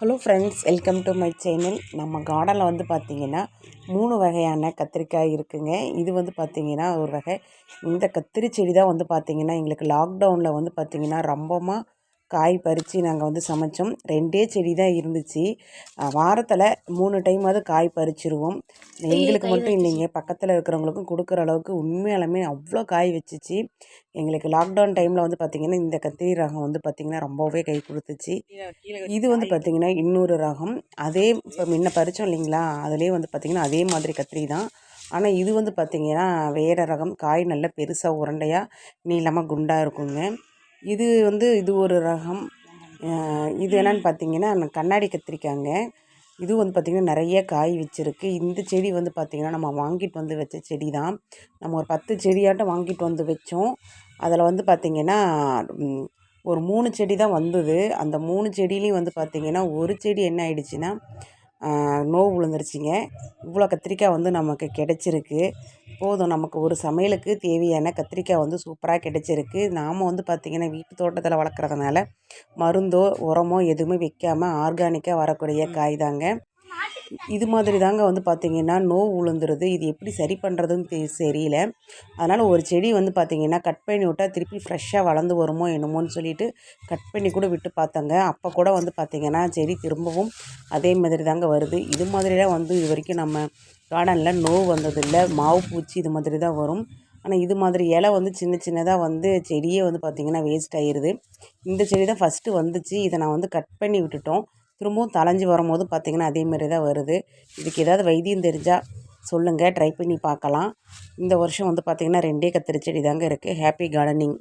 Hello friends welcome to my channel நம்ம கார்டனில் வந்து பார்த்திங்கன்னா மூணு வகையான கத்திரிக்காய் இருக்குங்க. இது வந்து பார்த்திங்கன்னா ஒரு வகை. இந்த கத்திரி செடி தான் வந்து பார்த்திங்கன்னா எங்களுக்கு லாக்டவுனில் வந்து பார்த்திங்கன்னா ரொம்பமாக காய் பறித்து நாங்கள் வந்து சமைச்சோம். ரெண்டே செடி தான் இருந்துச்சு வாரத்தில் மூணு டைமாவது காய் பறிச்சிருவோம். எங்களுக்கு மட்டும் இல்லைங்க. பக்கத்தில் இருக்கிறவங்களுக்கும் கொடுக்குற அளவுக்கு உண்மையாலுமே அவ்வளோ காய் வச்சிச்சு. எங்களுக்கு லாக்டவுன் டைமில் வந்து பார்த்திங்கன்னா இந்த கத்திரி ரகம் வந்து பார்த்திங்கன்னா ரொம்பவே கை கொடுத்துச்சு. இது வந்து பார்த்திங்கன்னா இன்னொரு ரகம். அதே இப்போ முன்ன பறித்தோம் இல்லைங்களா? அதுலேயே வந்து பார்த்திங்கன்னா அதே மாதிரி கத்திரி தான் ஆனால் இது வந்து பார்த்திங்கன்னா வேறு ரகம். காய் நல்லா பெருசாக உருண்டையாக நீளமாக குண்டாக இருக்குங்க. இது வந்து இது ஒரு ரகம். இது என்னென்னு பார்த்தீங்கன்னா கண்ணாடி கத்திரிக்காங்க. இதுவும் வந்து பார்த்திங்கன்னா நிறைய காய் வச்சுருக்கு. இந்த செடி வந்து பார்த்திங்கன்னா நம்ம வாங்கிட்டு வந்து வச்ச செடி தான் நம்ம ஒரு பத்து செடியாட்டம் வாங்கிட்டு வந்து வச்சோம். அதில் வந்து பார்த்திங்கன்னா ஒரு மூணு செடி தான் வந்தது. அந்த மூணு செடியிலையும் வந்து பார்த்திங்கன்னா ஒரு செடி என்ன ஆயிடுச்சுன்னா நோவு விழுந்துருச்சிங்க. இவ்வளோ கத்திரிக்காய் வந்து நமக்கு கிடச்சிருக்கு. போதும். நமக்கு ஒரு சமையலுக்கு தேவையான கத்திரிக்காய் வந்து சூப்பராக கிடச்சிருக்கு. நாம் வந்து பார்த்திங்கன்னா வீட்டு தோட்டத்தில் வளர்க்குறதுனால மருந்தோ உரமோ எதுவுமே வைக்காமல் ஆர்கானிக்காக வரக்கூடிய காய் தாங்க. இது மாதிரி தாங்க வந்து பார்த்திங்கன்னா நோவு உளுந்துருது. இது எப்படி சரி பண்ணுறதுன்னு தெ தெரியல. அதனால் ஒரு செடி வந்து பார்த்திங்கன்னா கட் பண்ணி விட்டால் திருப்பி ஃப்ரெஷ்ஷாக வளர்ந்து வருமோ என்னமோன்னு சொல்லிட்டு கட் பண்ணி கூட விட்டு பார்த்தாங்க அப்போ கூட வந்து பார்த்திங்கன்னா செடி திரும்பவும் அதே மாதிரி தாங்க வருது. இது மாதிரிலாம் வந்து இது வரைக்கும் நம்ம கார்டனில் நோவு வந்ததில்லை. மாவு பூச்சி இது மாதிரி தான் வரும். ஆனால் இது மாதிரி இலை வந்து சின்ன சின்னதாக வந்து செடியே வந்து பார்த்திங்கன்னா வேஸ்ட் ஆயிடுது இந்த செடி தான் ஃபஸ்ட்டு வந்துச்சு. இதை நான் வந்து கட் பண்ணி விட்டுட்டோம். திரும்பவும் தலைஞ்சி வரும்போது பார்த்திங்கன்னா அதேமாரி தான் வருது. இதுக்கு ஏதாவது வைத்தியம் தெரிஞ்சால் சொல்லுங்கள் ட்ரை பண்ணி பார்க்கலாம். இந்த வருஷம் வந்து பார்த்திங்கன்னா ரெண்டே கத்திரி செடி தாங்க இருக்குது ஹாப்பி கார்டனிங்